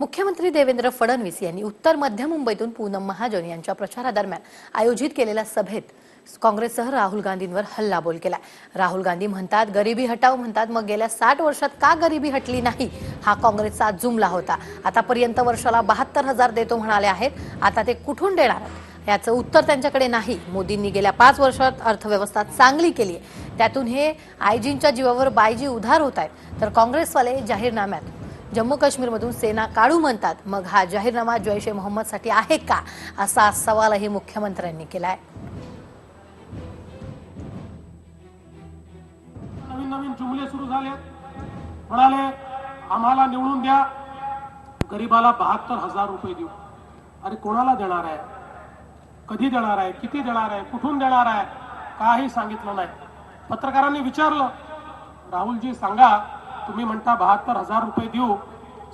मुख्यमंत्री देवेंद्र फडणवीस यांनी उत्तर मध्य मुंबईतून पूनम महाजन यांच्या प्रचारादरम्यान आयोजित केलेल्या सभेत काँग्रेससह राहुल गांधींवर हल्लाबोल केला. राहुल गांधी म्हणतात गरिबी हटाव म्हणतात मग गेल्या साठ वर्षात का गरिबी हटली नाही? हा काँग्रेसचा जुमला होता. आतापर्यंत वर्षाला बहात्तर हजार देतो म्हणाले आहेत. आता ते कुठून देणार याचं उत्तर त्यांच्याकडे नाही. मोदींनी गेल्या पाच वर्षात अर्थव्यवस्था चांगली केली आहे. त्यातून हे आयजींच्या जीवावर बायजी उधार होत आहेत. तर काँग्रेसवाले जाहीरनाम्यात जम्मू काश्मीरमधून सेना काढू म्हणतात. मग हा जाहीरनामा जैश ए मोहम्मदसाठी आहे का? असा सवालही मुख्यमंत्र्यांनी केलाय. नवीन नवीन जुमले सुरू झाले म्हणाले आम्हाला निवडून द्या. गरीबाला बहात्तर हजार रुपये देऊ. अरे कोणाला देणार आहे? कधी देणार आहे? किती देणार आहे? कुठून देणार आहे? काही सांगितलं नाही. पत्रकारांनी विचारलं राहुलजी सांगा. तुम्ही म्हणता बहात्तर हजार रुपये देऊ.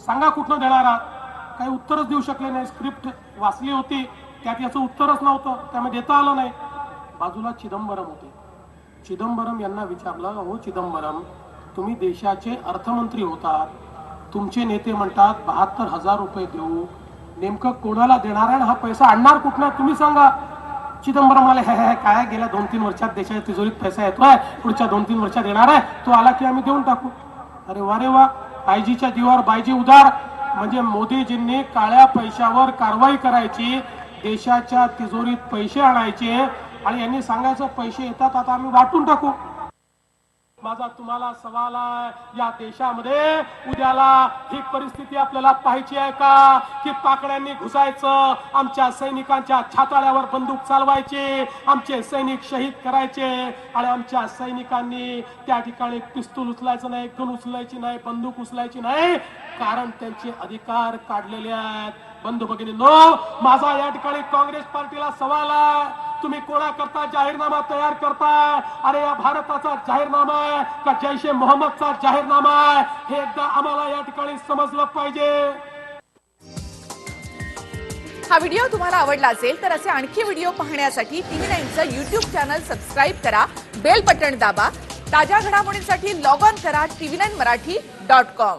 सांगा कुठनं देणार? आहात काही उत्तरच देऊ शकले नाही. स्क्रिप्ट वाचली होती. त्यात याचं उत्तरच नव्हतं. त्यामुळे देता आलं नाही. बाजूला चिदंबरम होते. चिदंबरम यांना विचारलं हो चिदंबरम तुम्ही देशाचे अर्थमंत्री होतात तुमचे नेते म्हणतात बहात्तर हजार रुपये देऊ. नेमकं कोणाला देणार आहे हा पैसा आणणार कुठनं? तुम्ही सांगा. चिदंबरम आले हे हे काय? गेल्या दोन तीन वर्षात देशाच्या तिजोरीत पैसा येतोय. पुढच्या दोन तीन वर्षात येणार आहे. तो आला की आम्ही देऊन टाकू. अरे वा रे वा. आयजीच्या जीवावर बायजी उदार म्हणजे मोदीजींनी काळ्या पैशावर कारवाई करायची देशाच्या तिजोरीत पैसे आणायचे. आणि यांनी सांगायचं पैसे येतात आता आम्ही वाटून टाकू. माझा तुम्हाला सवाल आहे या देशामध्ये उद्याला ही परिस्थिती आपल्याला पाहायची आहे का? की पाकड्यांनी घुसायचं आमच्या सैनिकांच्या छाताळ्यावर बंदूक चालवायचे आमचे सैनिक शहीद करायचे आणि आमच्या सैनिकांनी त्या ठिकाणी पिस्तूल उचलायचं नाही गण उचलायची नाही बंदूक उचलायची नाही. कारण त्यांचे अधिकार काढलेले आहेत. बंधू भगिनींनो माझा या ठिकाणी काँग्रेस पार्टीला सवाल आहे. तुम्ही कोणाकरता जाहीरनामा तयार करताय अरे या भारताचा जाहीरनामा आहे का जैशे मोहम्मदचा जाहीरनामा आहे? हे एकदा आम्हाला या ठिकाणी समजलं पाहिजे. हा व्हिडिओ तुम्हाला आवडला असेल तर असे आणखी व्हिडिओ पाहण्यासाठी टीव्ही नाईनचं युट्यूब चॅनल सबस्क्राईब करा बेल बटन दाबा ताज्या घडामोडींसाठी लॉग ऑन करा TV nine Marathi dot com.